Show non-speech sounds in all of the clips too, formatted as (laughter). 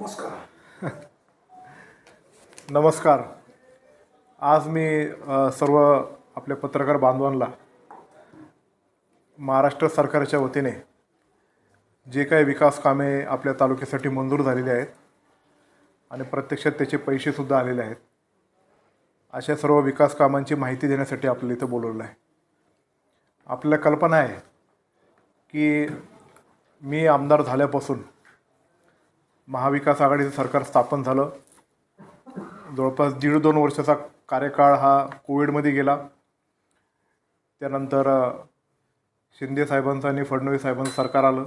नमस्कार. (laughs) नमस्कार. आज मी सर्व आपल्या पत्रकार बांधवांना महाराष्ट्र सरकारच्या वतीने जे काही विकास कामे आपल्या तालुक्यासाठी मंजूर झालेली आहेत आणि प्रत्यक्षात त्याचे पैसेसुद्धा आलेले आहेत अशा सर्व विकास कामांची माहिती देण्यासाठी आपल्याला इथं बोलवलं आहे. आपल्याला कल्पना आहे की मी आमदार झाल्यापासून महाविकास आघाडीचं सरकार स्थापन झालं. जवळपास दीड दोन वर्षाचा कार्यकाळ हा कोविडमध्ये गेला. त्यानंतर शिंदे साहेबांचं आणि फडणवीस साहेबांचं सरकार आलं.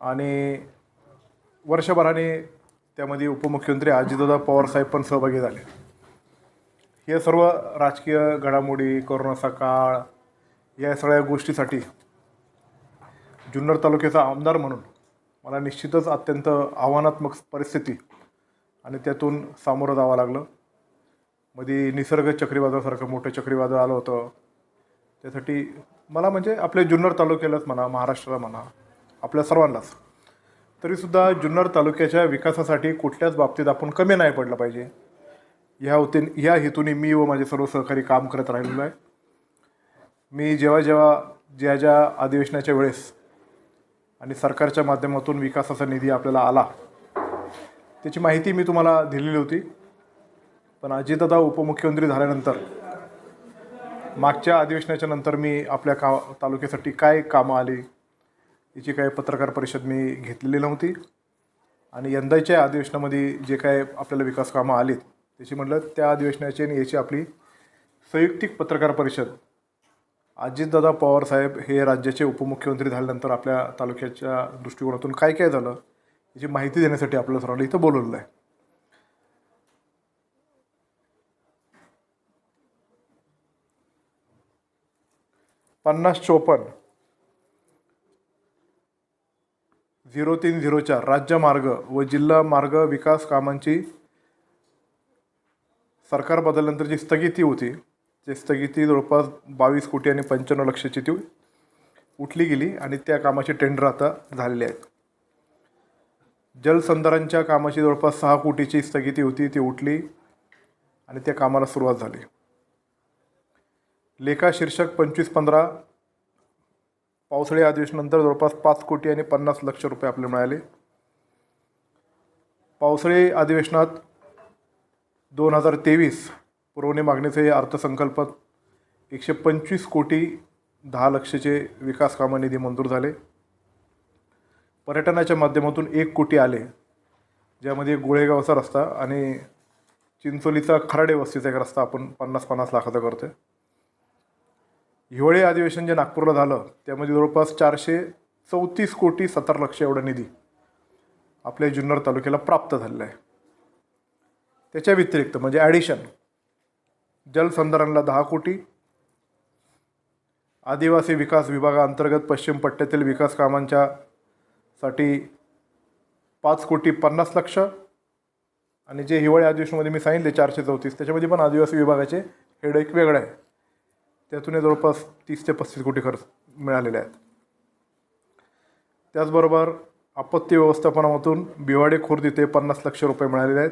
आणि वर्षभराने त्यामध्ये उपमुख्यमंत्री अजितदादा पवारसाहेब पण सहभागी झाले. हे सर्व राजकीय घडामोडी कोरोनाचा काळ या सगळ्या गोष्टीसाठी जुन्नर तालुक्याचा आमदार म्हणून मला निश्चितच अत्यंत आव्हानात्मक परिस्थिती आणि त्यातून सामोरं जावं लागलं. मध्ये निसर्ग चक्रीवादळासारखं मोठं चक्रीवादळ आलं होतं. त्यासाठी मला म्हणजे आपल्या जुन्नर तालुक्यालाच म्हणा महाराष्ट्राला म्हणा आपल्या सर्वांनाच. तरीसुद्धा जुन्नर तालुक्याच्या विकासासाठी कुठल्याच बाबतीत आपण कमी नाही पडलं पाहिजे. ह्या होते ह्या हेतूने मी व माझे सर्व सहकारी काम करत राहिलेलो आहे. मी जेव्हा जेव्हा ज्या ज्या अधिवेशनाच्या वेळेस आणि सरकारच्या माध्यमातून विकासाचा निधी आपल्याला आला. त्याची माहिती मी तुम्हाला दिलेली होती. पण अजितदादा उपमुख्यमंत्री झाल्यानंतर मागच्या अधिवेशनाच्या नंतर मी आपल्या का तालुक्यासाठी काय कामं आली याची काही पत्रकार परिषद मी घेतलेली नव्हती. आणि यंदाच्या अधिवेशनामध्ये जे काय आपल्याला विकास कामं आलीत त्याची म्हटलं त्या अधिवेशनाची आणि याची आपली संयुक्तिक पत्रकार परिषद अजितदादा पवार साहेब हे राज्याचे उपमुख्यमंत्री झाल्यानंतर आपल्या तालुक्याच्या दृष्टिकोनातून काय काय झालं याची माहिती देण्यासाठी आपल्या सर्वांना इथं बोलवलं आहे. पन्नास चोपन्न झिरो तीन झिरो चार राज्य मार्ग व जिल्हा मार्ग विकास कामांची सरकार बदलल्यानंतर जी स्थगिती होती जे स्थगिती जवळपास बावीस कोटी आणि पंच्याण्णव लक्षाची ती उठली गेली आणि त्या कामाचे टेंडर आता झालेले आहेत. जलसंधारणच्या कामाची जवळपास सहा कोटीची स्थगिती होती ती उठली आणि त्या कामाला सुरुवात झाली. लेखा शीर्षक पंचवीस पंधरा पावसाळी अधिवेशनानंतर जवळपास पाच कोटी आणि पन्नास लक्ष रुपये आपल्याला मिळाले. पावसाळी अधिवेशनात दोन हजार तेवीस पुरवणी मागणीचे अर्थसंकल्पात एकशे पंचवीस कोटी दहा लक्षाचे विकास कामं निधी मंजूर झाले. पर्यटनाच्या माध्यमातून एक कोटी आले ज्यामध्ये गोळेगावचा रस्ता आणि चिंचोलीचा खराडे वस्तीचा एक रस्ता आपण पन्नास पन्नास लाखाचा करतो आहे हिवाळी अधिवेशन जे नागपूरला झालं त्यामध्ये जवळपास चारशे चौतीस कोटी सत्तर लक्ष एवढा निधी आपल्या जुन्नर तालुक्याला प्राप्त झालेला आहे. त्याच्या व्यतिरिक्त म्हणजे ॲडिशन जलसंधारणला दहा कोटी. आदिवासी विकास विभागाअंतर्गत पश्चिम पट्ट्यातील विकास कामांच्या साठी पाच कोटी पन्नास लक्ष. आणि जे हिवाळी अधिवेशनमध्ये मी सांगितले चारशे चौतीस त्याच्यामध्ये पण आदिवासी विभागाचे हेड एक वेगळं आहे. त्यातून हे जवळपास तीस ते पस्तीस कोटी खर्च मिळालेले आहेत. त्याचबरोबर आपत्ती व्यवस्थापनामधून बिवाडे खुर्द इथे पन्नास लक्ष रुपये मिळालेले आहेत.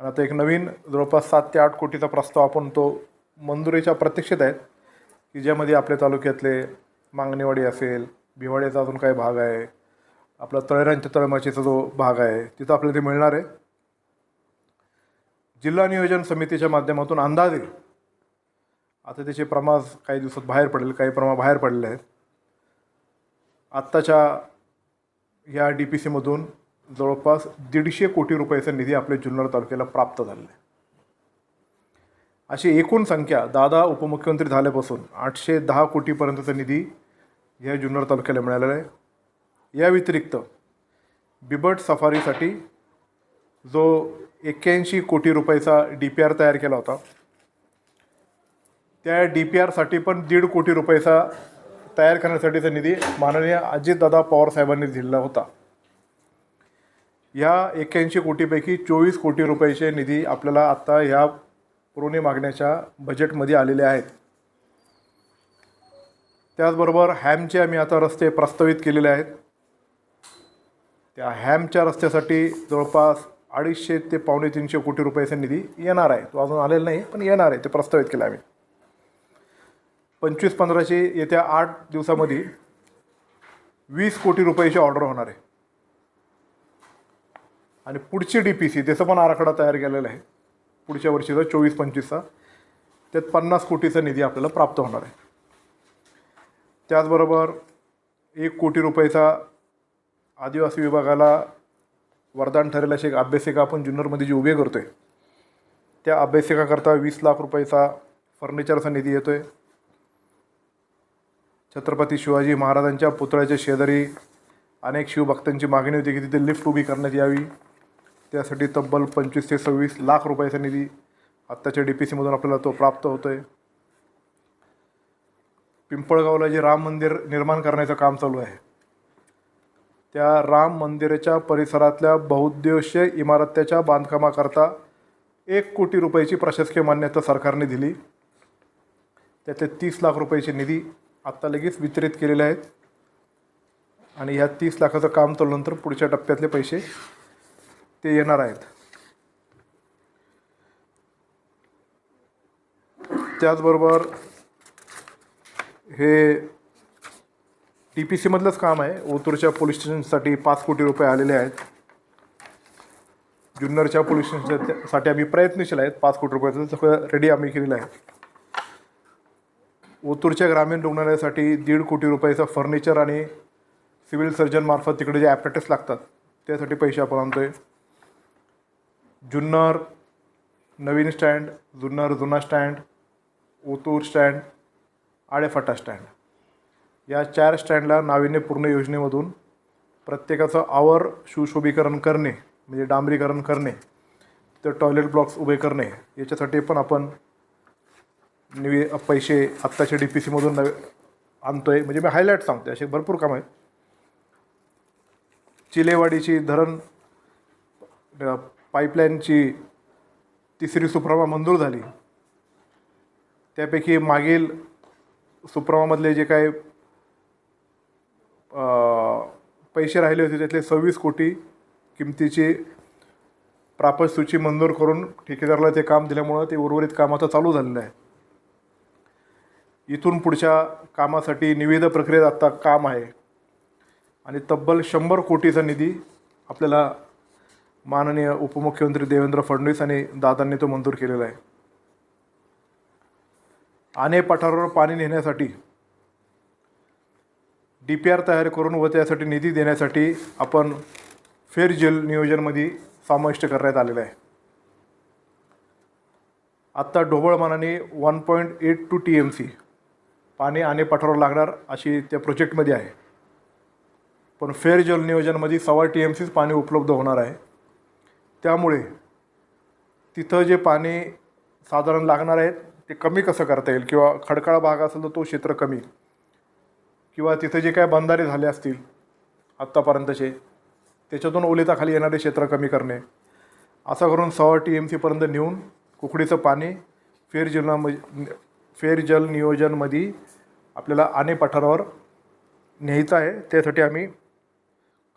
आणि आता एक नवीन जवळपास सात ते आठ कोटीचा प्रस्ताव आपण तो मंजुरीच्या प्रतीक्षेत आहेत की ज्यामध्ये आपल्या तालुक्यातले मांगणीवाडी असेल भिवाड्याचा अजून काही भाग आहे आपला तळेरांच्या तळमाचीचा जो भाग आहे तिथं आपल्याला ते मिळणार आहे. जिल्हा नियोजन समितीच्या माध्यमातून अंदाजे आता त्याचे प्रमाण काही दिवसात बाहेर पडेल काही प्रमाण बाहेर पडले आहेत. आत्ताच्या या डी पी सीमधून जवळपास दीडशे कोटी रुपयाचा निधी आपल्या जुन्नर तालुक्याला प्राप्त झालेला आहे. अशी एकूण संख्या दादा उपमुख्यमंत्री झाल्यापासून आठशे दहा कोटीपर्यंतचा निधी या जुन्नर तालुक्याला मिळालेला आहे. या व्यतिरिक्त बिबट सफारीसाठी जो एक्क्याऐंशी कोटी रुपयाचा डी पी आर तयार केला होता त्या डी पी आरसाठी पण दीड कोटी रुपयाचा तयार करण्यासाठीचा निधी माननीय अजितदादा पवारसाहेबांनी दिलेला होता. या एक्क्याऐंशी कोटीपैकी चोवीस कोटी रुपयाचे निधी आपल्याला आत्ता ह्या पुरवणी मागण्याच्या बजेटमध्ये आलेले आहेत. त्याचबरोबर हॅमचे आम्ही आता रस्ते प्रस्तावित केलेले आहेत. त्या हॅमच्या रस्त्यासाठी जवळपास अडीचशे ते पावणे तीनशे कोटी रुपयाचा निधी येणार आहे तो अजून आलेला नाही पण येणार आहे. ते प्रस्तावित केलं आम्ही. पंचवीस पंधराशे येत्या आठ दिवसामध्ये वीस कोटी रुपयाची ऑर्डर होणार आहे. आणि पुढची डी पी सी त्याचा पण आराखडा तयार केलेला आहे पुढच्या वर्षीचा चोवीस पंचवीसचा त्यात पन्नास कोटीचा निधी आपल्याला प्राप्त होणार आहे. त्याचबरोबर एक कोटी रुपयाचा आदिवासी विभागाला वरदान ठरेल अशी एक अभ्यासिका आपण जुन्नरमध्ये जी उभे करतो आहे त्या अभ्यासिकाकरता वीस लाख रुपयाचा फर्निचरचा निधी येतो आहे छत्रपती शिवाजी महाराजांच्या पुतळ्याच्या शेजारी अनेक शिवभक्तांची मागणी होती की तिथे लिफ्ट उभी करण्यात यावी. त्यासाठी तब्बल पंचवीस ते सव्वीस लाख रुपयाचा निधी आत्ताच्या डी पी सीमधून आपल्याला तो प्राप्त होतो आहे पिंपळगावला जे राम मंदिर निर्माण करण्याचं काम चालू आहे त्या राम मंदिराच्या परिसरातल्या बहुउद्देशीय इमारत्याच्या बांधकामाकरता एक कोटी रुपयाची प्रशासकीय मान्यता सरकारने दिली. त्यातले तीस लाख रुपयाचे निधी आत्ता लगेच वितरित केलेले आहेत. आणि ह्या तीस लाखाचं काम चालल्यानंतर पुढच्या टप्प्यातले पैसे ते येणार आहेत. त्याचबरोबर हे टी पी सीमधलंच काम आहे. ओतूरच्या पोलीस स्टेशनसाठी पाच कोटी रुपये आलेले आहेत. जुन्नरच्या पोलीस स्टेशनसाठी आम्ही प्रयत्नशील आहेत. पाच कोटी रुपयाचं सगळं रेडी आम्ही केलेलं आहे. ओतूरच्या ग्रामीण रुग्णालयासाठी दीड कोटी रुपयाचं फर्निचर आणि सिव्हिल सर्जनमार्फत तिकडे जे ॲपरेटस लागतात त्यासाठी पैसे आपण आणतो आहे जुन्नर नवीन स्टँड जुन्नर जुना stand Otur stand Alephata stand. या चार स्टँडला नाविन्यपूर्ण योजनेमधून प्रत्येकाचं आवर सुशोभीकरण करणे म्हणजे डांबरीकरण करणे तर टॉयलेट ब्लॉक्स उभे करणे याच्यासाठी पण आपण निवे पैसे आत्ताच्या डी पी सीमधून नवे आणतो आहे म्हणजे मी हायलाईट सांगते असे भरपूर कामं आहेत. चिलेवाडीची धरण पाईपलाईनची तिसरी सुप्रभा मंजूर झाली. त्यापैकी मागील सुप्रभामधले जे काही पैसे राहिले होते त्यातले सव्वीस कोटी किमतीची प्रापत सूची मंजूर करून ठेकेदाराला ते काम दिल्यामुळं ते उर्वरित काम आता चालू झालेलं आहे. इथून पुढच्या कामासाठी निविदा प्रक्रियेत आत्ता काम आहे. आणि तब्बल शंभर कोटीचा निधी आपल्याला माननीय उपमुख्यमंत्री देवेंद्र फडणवीस आणि दादांनी तो मंजूर केलेला आहे. आणे पठारावर पाणी नेण्यासाठी डी पी आर तयार करून व त्यासाठी निधी देण्यासाठी आपण फेर जल नियोजनमध्ये समाविष्ट करण्यात आलेलं आहे. आत्ता ढोबळमानाने one point eight two T M C पाणी आणि पठारावर लागणार अशी त्या प्रोजेक्टमध्ये आहे. पण फेर जल नियोजनमध्ये सव्वा टी एम सीच पाणी उपलब्ध होणार आहे. त्यामुळे तिथं जे पाणी साधारण लागणार आहेत ते कमी कसं करता येईल? किंवा खडकाळ भाग असेल तर तो क्षेत्र कमी. किंवा तिथं जे काय बंधारे झाले असतील आत्तापर्यंतचे त्याच्यातून ओलिताखाली येणारे क्षेत्र कमी करणे. असं करून सव्वा टी एम सीपर्यंत नेऊन कुकडीचं पाणी फेर फेरजल फेर जल नियोजनमध्ये आपल्याला आणे पठारावर न्यायचं आहे. त्यासाठी आम्ही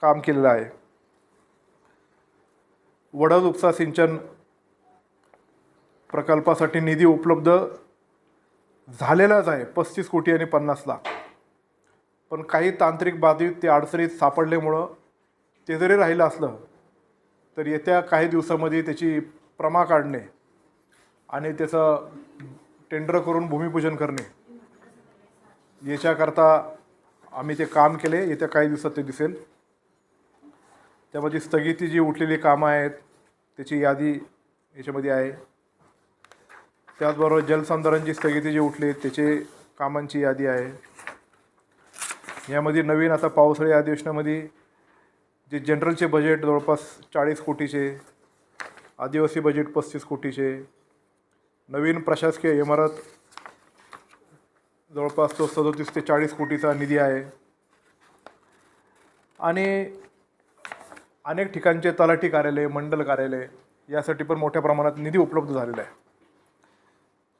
काम केलेलं आहे. वडद उपसा सिंचन प्रकल्पासाठी निधी उपलब्ध झालेलाच आहे. पस्तीस कोटी आणि पन्नास लाख. पण काही तांत्रिक बाधित ते अडचणीत सापडल्यामुळं ते जरी राहिलं असलं तर येत्या काही दिवसामध्ये त्याची प्रमा काढणे आणि त्याचं टेंडर करून भूमिपूजन करणे याच्याकरता आम्ही ते काम केले. येत्या काही दिवसात ते दिसेल. त्यामध्ये स्थगिती जी उठलेली कामं आहेत त्याची यादी याच्यामध्ये आहे. त्याचबरोबर जलसंधारणची स्थगिती जी उठली त्याचे कामांची यादी आहे. यामध्ये नवीन आता पावसाळी अधिवेशनामध्ये जे जनरलचे बजेट जवळपास चाळीस कोटीचे आदिवासी बजेट पस्तीस कोटीचे नवीन प्रशासकीय इमारत जवळपास तो सदोतीस ते चाळीस कोटीचा निधी आहे. आणि अनेक ठिकाणचे तलाठी कार्यालय मंडल कार्यालय यासाठी पण मोठ्या प्रमाणात निधी उपलब्ध झालेला आहे.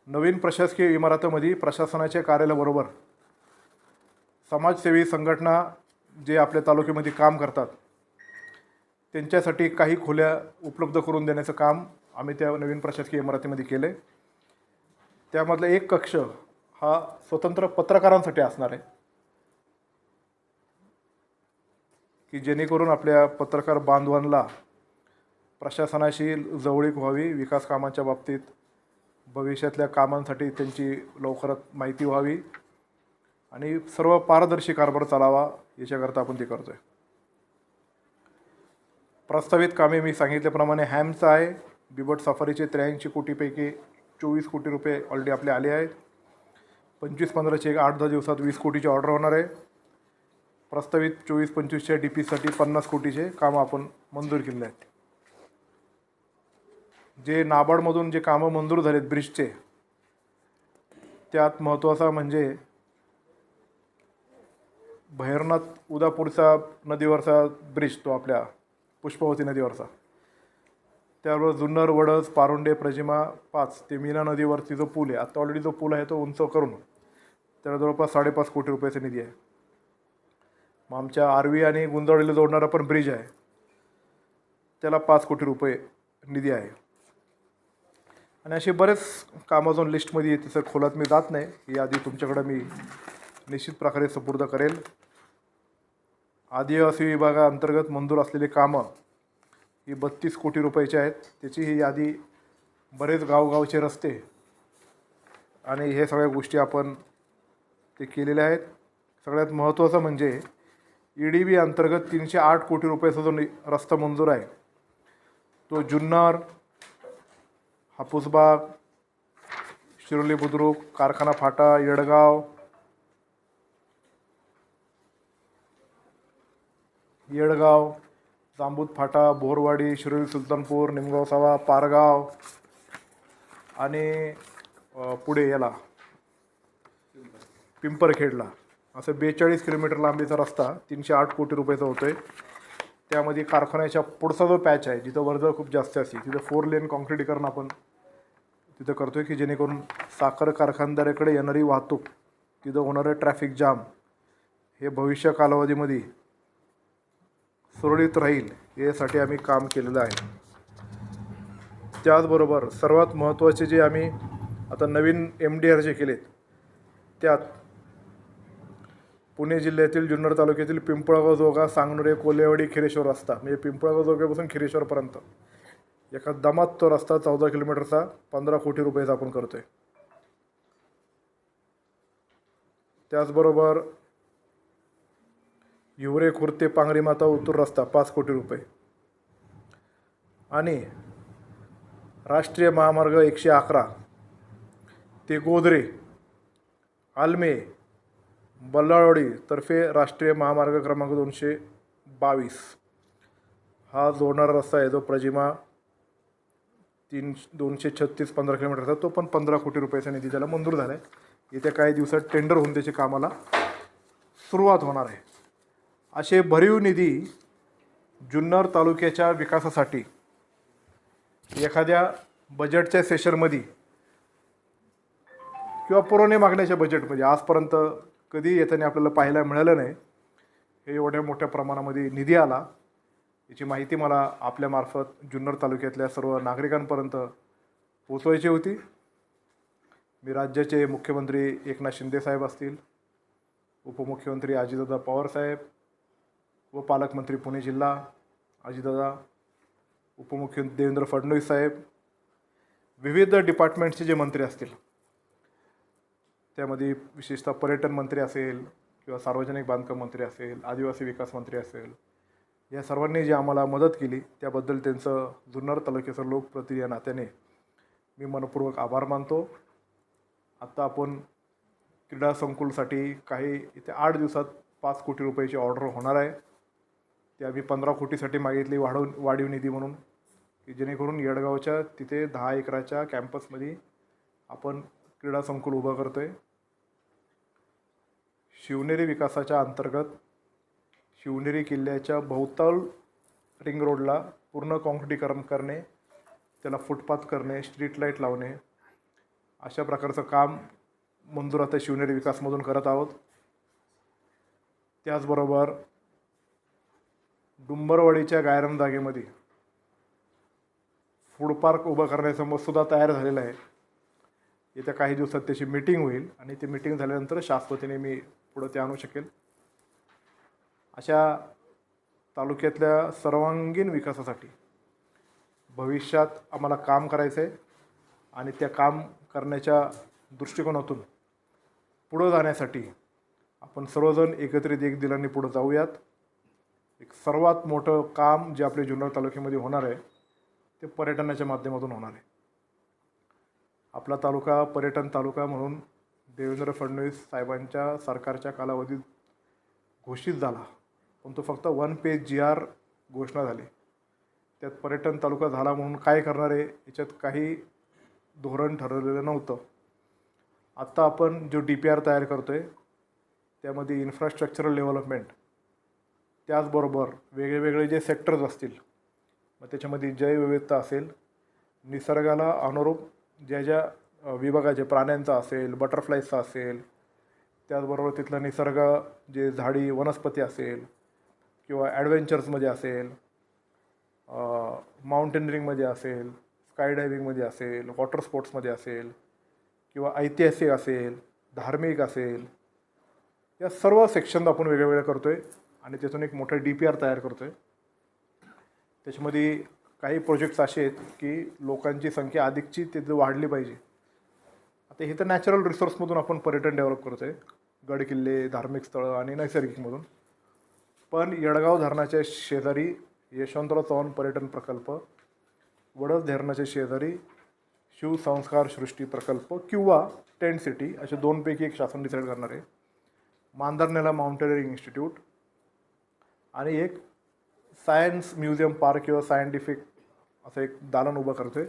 नवीन प्रशासकीय इमारतीमध्ये प्रशासनाच्या कार्यालयाबरोबर समाजसेवी संघटना जे आपल्या तालुक्यामध्ये काम करतात त्यांच्यासाठी काही खोल्या उपलब्ध करून देण्याचं काम आम्ही त्या नवीन प्रशासकीय इमारतीमध्ये केलं आहे त्यामधला एक कक्ष हा स्वतंत्र पत्रकारांसाठी असणार आहे. की जेणेकरून आपल्या पत्रकार बांधवांना प्रशासनाशी जवळीक व्हावी विकास कामाच्या बाबतीत भविष्यातल्या कामांसाठी त्यांची लवकरात माहिती व्हावी आणि सर्व पारदर्शी कारभार चालावा याच्याकरता आपण ते करतो आहे प्रस्तावित कामे मी सांगितल्याप्रमाणे हॅमचं आहे बिबट सफारीचे त्र्याऐंशी कोटीपैकी चोवीस कोटी रुपये ऑलरेडी आपले आले आहेत. पंचवीस पंधराचे एक आठ दहा दिवसात वीस कोटीची ऑर्डर होणार आहे. प्रस्तावित चोवीस पंचवीसच्या डी पीसाठी पन्नास कोटीचे कामं आपण मंजूर केले आहेत. जे नाबार्डमधून जे कामं मंजूर झालेत ब्रिजचे त्यात महत्त्वाचा म्हणजे भैरनाथ उदापूरचा नदीवरचा ब्रिज तो आपल्या पुष्पवती नदीवरचा. त्याबरोबर जुन्नर वडस पारुंडे प्रजिमा पाच ते मीना नदीवरती जो पूल आहे आता ऑलरेडी जो पूल आहे तो उंच करून त्याला जवळपास साडेपाच कोटी रुपयाचा निधी आहे. मग आमच्या आर्वी आणि गुंजवडीला जोडणारा पण ब्रिज आहे. त्याला पाच कोटी रुपये निधी आहे. आणि असे बरेच कामं अजून लिस्टमध्ये येते सर. खोलात मी जात नाही. ही यादी तुमच्याकडं मी निश्चित प्रकारे सुपूर्द करेल. आदिवासी विभागाअंतर्गत मंजूर असलेली कामं ही बत्तीस कोटी रुपयाची आहेत. त्याची ही यादी बरेच गावगावचे रस्ते आणि हे सगळ्या गोष्टी आपण ते केलेल्या आहेत. सगळ्यात महत्त्वाचं म्हणजे ई डी बी अंतर्गत तीनशे आठ कोटी रुपयाचा जो रस्ता मंजूर आहे तो जुन्नर हापूसबाग शिरोली बुद्रुक कारखाना फाटा येडगाव येडगाव जांबूत फाटा बोरवाडी शिरोली सुलतानपूर निमगाव सावा पारगाव आणि पुढे याला पिंपरखेडला. असं बेचाळीस किलोमीटर लांबीचा रस्ता तीनशे आठ कोटी रुपयाचा होतो आहे त्यामध्ये कारखान्याच्या पुढचा जो पॅच आहे जिथं वर्दळ खूप जास्त असते तिथं फोर लेन कॉन्क्रिटीकरण आपण तिथं करतो आहे की जेणेकरून साखर कारखानदाराकडे येणारी वाहतूक तिथं होणारं ट्रॅफिक जाम हे भविष्य कालावधीमध्ये सुरळीत राहील यासाठी आम्ही काम केलेलं आहे. त्याचबरोबर सर्वात महत्त्वाचे जे आम्ही आता नवीन एम डी आर जे केलेत त्यात पुणे जिल्ह्यातील जुन्नर तालुक्यातील पिंपळगाव जोगा सांगनुरे कोलेवाडी खिरेश्वर रस्ता म्हणजे पिंपळगाव जोग्यापासून खिरेश्वरपर्यंत एका दमात तो रस्ता चौदा किलोमीटरचा पंधरा कोटी रुपयाचा आपण करतोय. त्याचबरोबर हिवरे खुर्ते पांगरी माता उत्तूर रस्ता पाच कोटी रुपये. आणि राष्ट्रीय महामार्ग एकशे अकरा ते गोदरे आलमे बल्लाळवाडी तर्फे राष्ट्रीय महामार्ग क्रमांक दोनशे बावीस. हा जोडणारा रस्ता आहे जो प्रजिमा तीन दोनशे छत्तीस पंधरा किलोमीटरचा तो पण पंधरा कोटी रुपयाचा निधी त्याला मंजूर झाला आहे येत्या काही दिवसात टेंडर होऊन त्याच्या कामाला सुरुवात होणार आहे. असे भरीव निधी जुन्नर तालुक्याच्या विकासासाठी एखाद्या बजेटच्या सेशनमध्ये किंवा पुरवणे मागण्याच्या बजेटमध्ये आजपर्यंत कधी येताना आपल्याला पाहायला मिळालं नाही. हे एवढ्या मोठ्या प्रमाणामध्ये निधी आला. याची माहिती मला आपल्यामार्फत जुन्नर तालुक्यातल्या सर्व नागरिकांपर्यंत पोचवायची होती. मी राज्याचे मुख्यमंत्री एकनाथ शिंदेसाहेब असतील उपमुख्यमंत्री अजितदादा पवारसाहेब व पालकमंत्री पुणे जिल्हा अजितदादा उपमुख्यमंत्री देवेंद्र फडणवीस साहेब विविध डिपार्टमेंटचे जे मंत्री असतील. त्यामध्ये विशेषतः पर्यटन मंत्री असेल किंवा सार्वजनिक बांधकाम मंत्री असेल आदिवासी विकास मंत्री असेल या सर्वांनी जी आम्हाला मदत केली त्याबद्दल त्यांचं जुन्नर तालुक्याचं लोकप्रतिनिधी या नात्याने मी मनपूर्वक आभार मानतो. आत्ता आपण क्रीडा संकुलसाठी काही इथे आठ दिवसात पाच कोटी रुपयाची ऑर्डर होणार आहे. ते आम्ही पंधरा कोटीसाठी मागितली वाढव वाढीव निधी म्हणून की जेणेकरून येडगावच्या तिथे दहा एकराच्या कॅम्पसमध्ये आपण क्रीडा संकुल उभं करतो आहे शिवनेरी विकासाच्या अंतर्गत शिवनेरी किल्ल्याच्या भोवताल रिंग रोडला पूर्ण काँक्रिटीकरण करणे त्याला फुटपाथ करणे स्ट्रीट लाइट लावणे अशा प्रकारचं काम मंजूर आता शिवनेरी विकासमधून करत आहोत. त्याचबरोबर डुंबरवाडीच्या गायरन जागेमध्ये फूड पार्क उभं करण्याचा सुद्धा तयार झालेला आहे. येत्या काही दिवसात त्याची मीटिंग होईल आणि ती मीटिंग झाल्यानंतर शाश्वतीने मी पुढं ते आणू शकेल. अशा तालुक्यातल्या सर्वांगीण विकासासाठी भविष्यात आम्हाला काम करायचं आहे आणि त्या काम करण्याच्या दृष्टिकोनातून पुढं जाण्यासाठी आपण सर्वजण एकत्रित एक दिलाने पुढं जाऊयात. एक सर्वात मोठं काम जे आपल्या जुन्नर तालुक्यामध्ये होणार आहे ते पर्यटनाच्या माध्यमातून होणार आहे. आपला तालुका पर्यटन तालुका म्हणून देवेंद्र फडणवीस साहेबांच्या सरकारच्या कालावधीत घोषित झाला. पण तो फक्त वन पेज जी आर घोषणा झाली. त्यात पर्यटन तालुका झाला म्हणून काय करणार आहे याच्यात काही धोरण ठरवलेलं नव्हतं. आत्ता आपण जो डी पी आर तयार करतो आहे त्यामध्ये इन्फ्रास्ट्रक्चरल डेव्हलपमेंट त्याचबरोबर वेगळेवेगळे जे सेक्टर्स असतील मग त्याच्यामध्ये जैवविविधता असेल निसर्गाला अनुरूप ज्या ज्या विभागाचे प्राण्यांचा असेल बटरफ्लायचा असेल त्याचबरोबर तिथलं निसर्ग जे झाडी वनस्पती असेल किंवा ॲडव्हेंचर्समध्ये असेल माउंटेनिअरिंगमध्ये असेल स्कायडायविंगमध्ये असेल वॉटर स्पोर्ट्समध्ये असेल किंवा ऐतिहासिक असेल धार्मिक असेल या सर्व सेक्शन आपण वेगळ्या करतो आहे आणि तिथून एक मोठं डी पी आर तयार करतो आहे त्याच्यामध्ये काही प्रोजेक्ट्स असे आहेत की लोकांची संख्या अधिकची तिथे वाढली पाहिजे. आता हे तर नॅचरल रिसोर्समधून आपण पर्यटन डेव्हलप करतो आहे. गड किल्ले धार्मिक स्थळं आणि नैसर्गिकमधून पण येडगाव धरणाच्या शेजारी यशवंतराव चव्हाण पर्यटन प्रकल्प वडद धरणाच्या शेजारी शिवसंस्कार सृष्टी प्रकल्प किंवा टेंट सिटी असे दोनपैकी एक शासन डिसाईड करणार आहे. मांदरनेला माउंटेनरिंग इन्स्टिट्यूट आणि एक सायन्स म्युझियम पार्क किंवा सायंटिफिक असं एक दालन उभं करतो आहे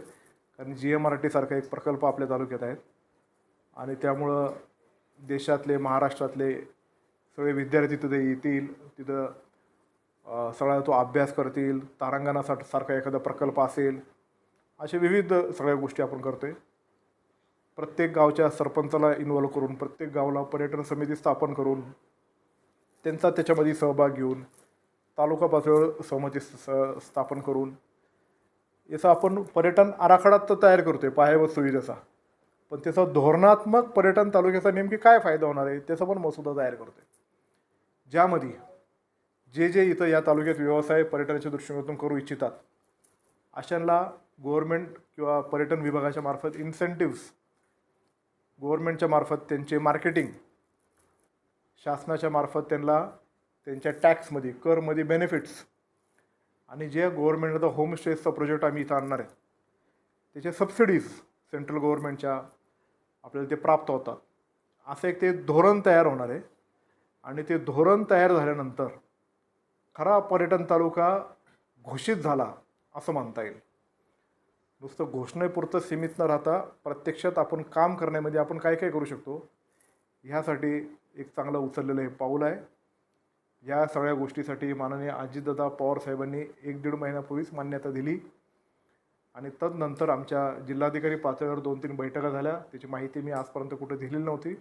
कारण जी एम आर टीसारखा एक प्रकल्प आपल्या तालुक्यात आहेत. आणि त्यामुळं देशातले महाराष्ट्रातले सगळे विद्यार्थी तिथे येतील तिथं सगळा तो अभ्यास करतील तारांगणासाठी सारखा एखादा प्रकल्प असेल असे विविध सगळ्या गोष्टी आपण करतो आहे प्रत्येक गावच्या सरपंचाला इन्वॉल्व करून प्रत्येक गावाला पर्यटन समिती स्थापन करून त्यांचा त्याच्यामध्ये सहभाग घेऊन तालुका पातळीवर सहमती स स्थापन करून याचा आपण पर्यटन आराखडा तर तयार करतो आहे पायाभूत सुविधेचा पण त्याचा धोरणात्मक पर्यटन तालुक्याचा नेमकी काय फायदा होणार आहे त्याचा पण मसुदा तयार करतो आहे ज्यामध्ये जे जे इथं या तालुक्यात व्यवसाय पर्यटनाच्या दृष्टिकोनातून करू इच्छितात अशांना गव्हर्मेंट किंवा पर्यटन विभागाच्या मार्फत इन्सेंटिव्स गव्हर्मेंटच्या मार्फत त्यांचे मार्केटिंग शासनाच्या मार्फत त्यांना त्यांच्या टॅक्समध्ये करमध्ये बेनिफिट्स आणि जे गव्हर्मेंटचा होमस्टेजचा प्रोजेक्ट आम्ही इथं आणणार आहे त्याचे सबसिडीज सेंट्रल गव्हर्मेंटच्या आपल्याला ते प्राप्त होतात. असं एक ते धोरण तयार होणार आहे. आणि ते धोरण तयार झाल्यानंतर खरा पर्यटन तालुका घोषित झाला असं म्हणता येईल. नुसतं घोषणेपुरतं सीमित न राहता प्रत्यक्षात आपण काम करण्यामध्ये आपण काय काय करू शकतो? ह्यासाठी एक चांगलं उचललेलं हे पाऊल आहे. या सगळ्या गोष्टीसाठी माननीय अजितदादा पवार साहेबांनी एक दीड महिन्यापूर्वीच मान्यता दिली. आणि तदनंतर आमच्या जिल्हाधिकारी पातळीवर दोन तीन बैठका झाल्या. त्याची माहिती मी आजपर्यंत कुठे दिलेली नव्हती.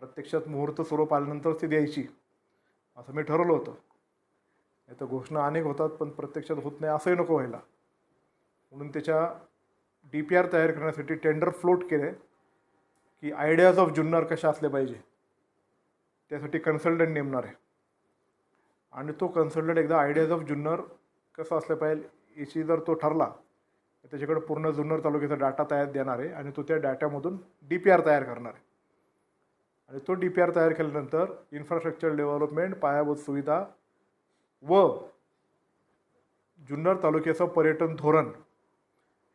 प्रत्यक्षात मुहूर्त स्वरूप आल्यानंतरच ती द्यायची असं मी ठरवलं होतं. नाही तर घोषणा अनेक होतात पण प्रत्यक्षात होत नाही असंही नको व्हायला. म्हणून त्याच्या डी पी आर तयार करण्यासाठी टेंडर फ्लोट केले की आयडियाज ऑफ जुन्नर कशा असले पाहिजे? त्यासाठी कन्सल्टंट नेमणार आहे. आणि तो कन्सल्टंट एकदा आयडियाज ऑफ जुन्नर कसं असलं पाहिजे याची जर तो ठरला तर त्याच्याकडे पूर्ण जुन्नर तालुक्याचा डाटा तयार देणार आहे आणि तो त्या डाट्यामधून डी पी आर तयार करणार आहे. आणि तो डी पी आर तयार केल्यानंतर इन्फ्रास्ट्रक्चर डेव्हलपमेंट पायाभूत सुविधा व जुन्नर तालुक्याचं पर्यटन धोरण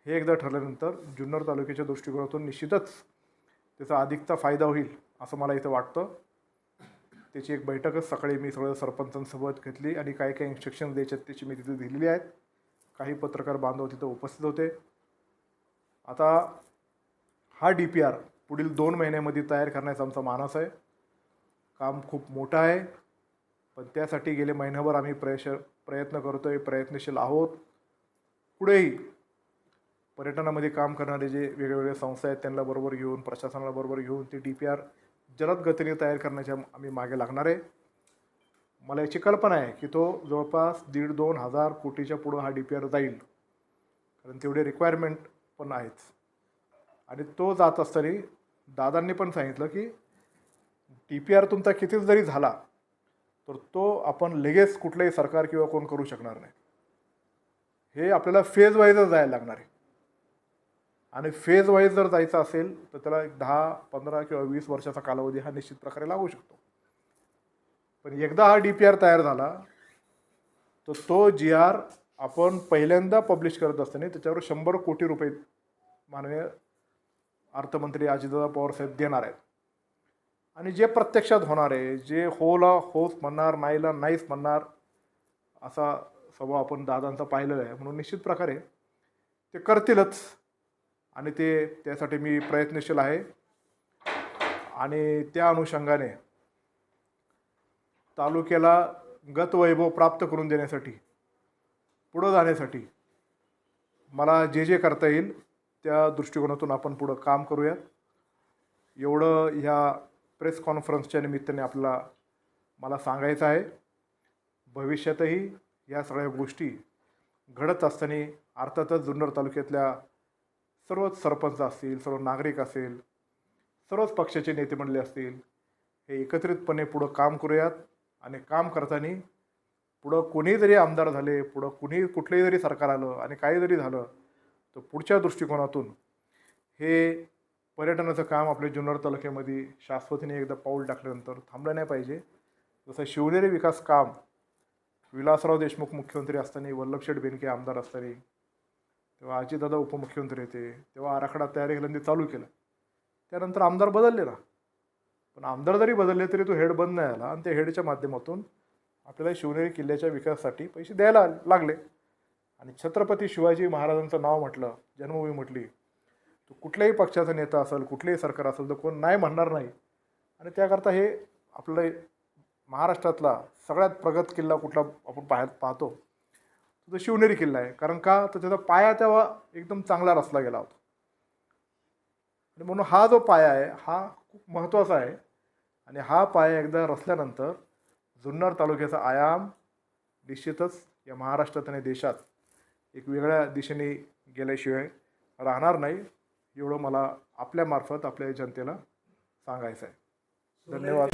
हे एकदा ठरल्यानंतर जुन्नर तालुक्याच्या दृष्टिकोनातून निश्चितच त्याचा अधिकचा फायदा होईल असं मला इथं वाटतं. त्याची एक बैठकच सकाळी मी सगळं सरपंचांसोबत घेतली आणि काय काय इन्स्ट्रक्शन द्यायचे त्याची मी तिथे दिलेली आहेत. काही पत्रकार बांधव तिथं उपस्थित होते. आता हा डी पी आर पुढील दोन महिन्यामध्ये तयार करण्याचा आमचा मानस आहे. काम खूप मोठं आहे. पण त्यासाठी गेले महिनाभर आम्ही प्रयश प्रयत्न करतो आहे प्रयत्नशील आहोत. पुढेही पर्यटनामध्ये काम करणारे जे वेगवेगळ्या संस्था आहेत त्यांना बरोबर घेऊन प्रशासनाला बरोबर घेऊन ते डी पी आर जलद गतीने तयार करण्याच्या आम्ही मागे लागणार आहे. मला याची कल्पना आहे की तो जवळपास दीड दोन हजार कोटीच्या पुढं हा डी पी आर जाईल. कारण तेवढे रिक्वायरमेंट पण आहेच. आणि तो जात असताना दादांनी पण सांगितलं की डी पी आर तुमचा कितीच जरी झाला तर तो आपण लगेच कुठलंही सरकार किंवा कोण करू शकणार नाही. हे आपल्याला फेज वाईजच जायला लागणार आहे. आणि फेज वाईज जर जायचं असेल तर त्याला एक दहा पंधरा किंवा वीस वर्षाचा कालावधी हा निश्चित प्रकारे लागू शकतो. पण एकदा हा डी पी आर तयार झाला तर तो जी आर आपण पहिल्यांदा पब्लिश करत असताना त्याच्यावर शंभर कोटी रुपये माननीय अर्थमंत्री अजितदादा पवार साहेब देणार आहेत. आणि जे प्रत्यक्षात होणार आहे जे होला होच म्हणणार नाहीला नाहीच म्हणणार असा स्वभाव आपण दादांचा पाहिलेला आहे. म्हणून निश्चित प्रकारे ते करतीलच. आणि ते त्यासाठी मी प्रयत्नशील आहे. आणि त्या अनुषंगाने तालुक्याला गतवैभव प्राप्त करून देण्यासाठी पुढं जाण्यासाठी मला जे जे करता येईल त्या दृष्टिकोनातून आपण पुढं काम करूयात. एवढं ह्या प्रेस कॉन्फरन्सच्या निमित्ताने आपला मला सांगायचं आहे. भविष्यातही या सगळ्या गोष्टी घडत असताना अर्थातच जुन्नर तालुक्यातल्या सर्वच सरपंच असतील सर्व नागरिक असेल सर्वच पक्षाचे नेते मंडळी असतील हे एकत्रितपणे पुढं काम करूयात आणि काम करताना पुढं कोणी जरी आमदार झाले पुढं कुणी कुठलंही जरी सरकार आलं आणि काही जरी झालं तर पुढच्या दृष्टिकोनातून हे पर्यटनाचं काम आपल्या जुन्नर तालुक्यामध्ये शाश्वतीने एकदा पाऊल टाकल्यानंतर थांबलं नाही पाहिजे. जसं शिवनेरी विकास काम विलासराव देशमुख मुख्यमंत्री असताना वल्लभशेठ बेनके आमदार असताना तेव्हा अजितदादा उपमुख्यमंत्री होते. तेव्हा आराखडा तयारी केल्याने चालू केलं. त्यानंतर आमदार बदलले ना. पण आमदार जरी बदलले तरी तो हेड बंद नाही आला आणि त्या हेडच्या माध्यमातून आपल्याला शिवनेरी किल्ल्याच्या विकासासाठी पैसे द्यायला लागले. आणि छत्रपती शिवाजी महाराजांचं नाव म्हटलं जन्मभूमी म्हटली तो कुठल्याही पक्षाचा नेता असेल कुठलेही सरकार असेल तर कोण नाही म्हणणार नाही. आणि त्याकरता हे आपलं महाराष्ट्रातला सगळ्यात प्रगत किल्ला कुठला आपण पाह पाहतो. तो शिवनेरी किल्ला आहे. कारण का? तर त्याचा पाया तेव्हा एकदम चांगला रचला गेला होता. आणि म्हणून हा जो पाया आहे हा खूप महत्त्वाचा आहे. आणि हा पाया एकदा रचल्यानंतर जुन्नर तालुक्याचा आयाम निश्चितच या महाराष्ट्रात आणि देशात एक वेगळ्या दिशेने गेल्याशिवाय राहणार नाही एवढं मला आपल्यामार्फत आपल्या जनतेला सांगायचं आहे धन्यवाद.